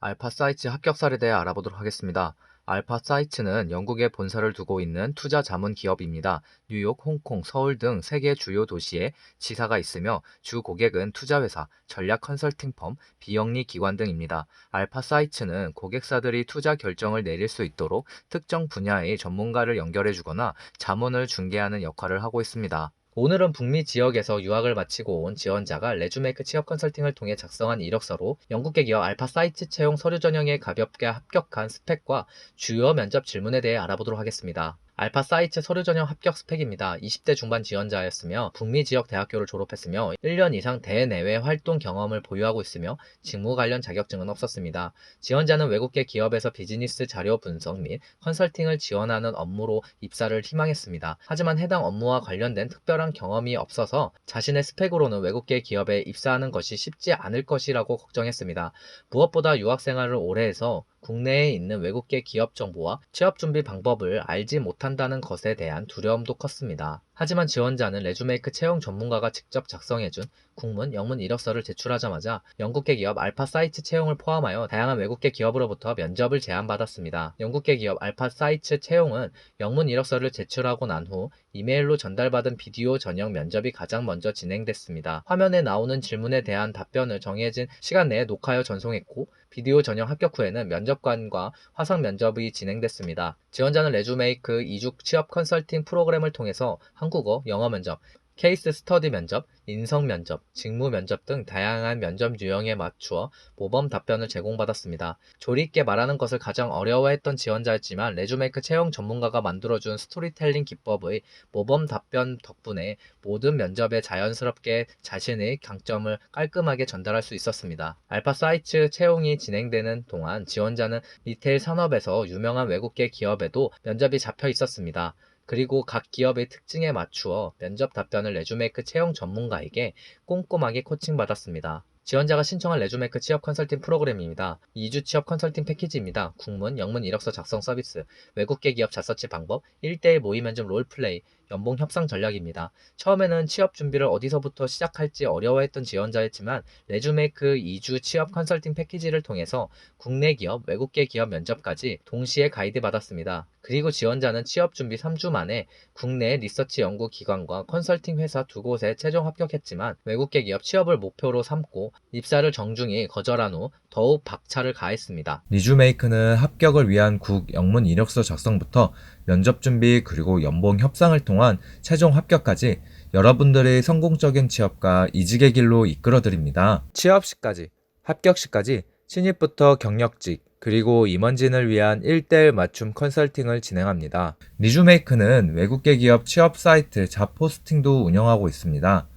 알파 사이츠 합격 사례에 대해 알아보도록 하겠습니다. 알파 사이츠는 영국에 본사를 두고 있는 투자 자문 기업입니다. 뉴욕, 홍콩, 서울 등 세계 주요 도시에 지사가 있으며 주 고객은 투자회사, 전략 컨설팅 펌, 비영리 기관 등입니다. 알파 사이츠는 고객사들이 투자 결정을 내릴 수 있도록 특정 분야의 전문가를 연결해 주거나 자문을 중개하는 역할을 하고 있습니다. 오늘은 북미 지역에서 유학을 마치고 온 지원자가 레주메이크 취업 컨설팅을 통해 작성한 이력서로 영국계 기업 알파 사이트 채용 서류 전형에 가볍게 합격한 스펙과 주요 면접 질문에 대해 알아보도록 하겠습니다. 알파 사이트 서류 전형 합격 스펙입니다. 20대 중반 지원자였으며 북미 지역 대학교를 졸업했으며 1년 이상 대내외 활동 경험을 보유하고 있으며 직무 관련 자격증은 없었습니다. 지원자는 외국계 기업에서 비즈니스 자료 분석 및 컨설팅을 지원하는 업무로 입사를 희망했습니다. 하지만 해당 업무와 관련된 특별한 경험이 없어서 자신의 스펙으로는 외국계 기업에 입사하는 것이 쉽지 않을 것이라고 걱정했습니다. 무엇보다 유학 생활을 오래 해서 국내에 있는 외국계 기업 정보와 취업 준비 방법을 알지 못한다는 것에 대한 두려움도 컸습니다. 하지만 지원자는 레주메이크 채용 전문가가 직접 작성해준 국문, 영문 이력서를 제출하자마자 영국계 기업 알파 사이트 채용을 포함하여 다양한 외국계 기업으로부터 면접을 제안받았습니다. 영국계 기업 알파 사이트 채용은 영문 이력서를 제출하고 난 후 이메일로 전달받은 비디오 전형 면접이 가장 먼저 진행됐습니다. 화면에 나오는 질문에 대한 답변을 정해진 시간 내에 녹화하여 전송했고 비디오 전형 합격 후에는 면접관과 화상 면접이 진행됐습니다. 지원자는 레주메이크 이주 취업 컨설팅 프로그램을 통해서 한국어, 영어 면접, 케이스 스터디 면접, 인성 면접, 직무 면접 등 다양한 면접 유형에 맞추어 모범 답변을 제공받았습니다. 조리 있게 말하는 것을 가장 어려워했던 지원자였지만 레주메이크 채용 전문가가 만들어준 스토리텔링 기법의 모범 답변 덕분에 모든 면접에 자연스럽게 자신의 강점을 깔끔하게 전달할 수 있었습니다. 알파 사이트 채용이 진행되는 동안 지원자는 리테일 산업에서 유명한 외국계 기업에도 면접이 잡혀 있었습니다. 그리고 각 기업의 특징에 맞추어 면접 답변을 레주메이크 채용 전문가에게 꼼꼼하게 코칭받았습니다. 지원자가 신청한 레주메이크 취업 컨설팅 프로그램입니다. 2주 취업 컨설팅 패키지입니다. 국문, 영문 이력서 작성 서비스, 외국계 기업 자서치 방법, 1대1 모의 면접 롤플레이, 연봉 협상 전략입니다. 처음에는 취업 준비를 어디서부터 시작할지 어려워했던 지원자였지만 레주메이크 2주 취업 컨설팅 패키지를 통해서 국내 기업, 외국계 기업 면접까지 동시에 가이드 받았습니다. 그리고 지원자는 취업 준비 3주 만에 국내 리서치 연구 기관과 컨설팅 회사 두 곳에 최종 합격했지만 외국계 기업 취업을 목표로 삼고 입사를 정중히 거절한 후 더욱 박차를 가했습니다. 리주메이크는 합격을 위한 국 영문 이력서 작성부터 면접 준비 그리고 연봉 협상을 통한 최종 합격까지 여러분들의 성공적인 취업과 이직의 길로 이끌어 드립니다. 취업 시까지, 합격 시까지 신입부터 경력직 그리고 임원진을 위한 1대1 맞춤 컨설팅을 진행합니다. 리주메이크는 외국계 기업 취업 사이트 잡포스팅도 운영하고 있습니다.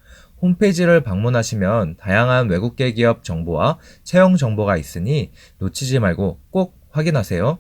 홈페이지를 방문하시면 다양한 외국계 기업 정보와 채용 정보가 있으니 놓치지 말고 꼭 확인하세요.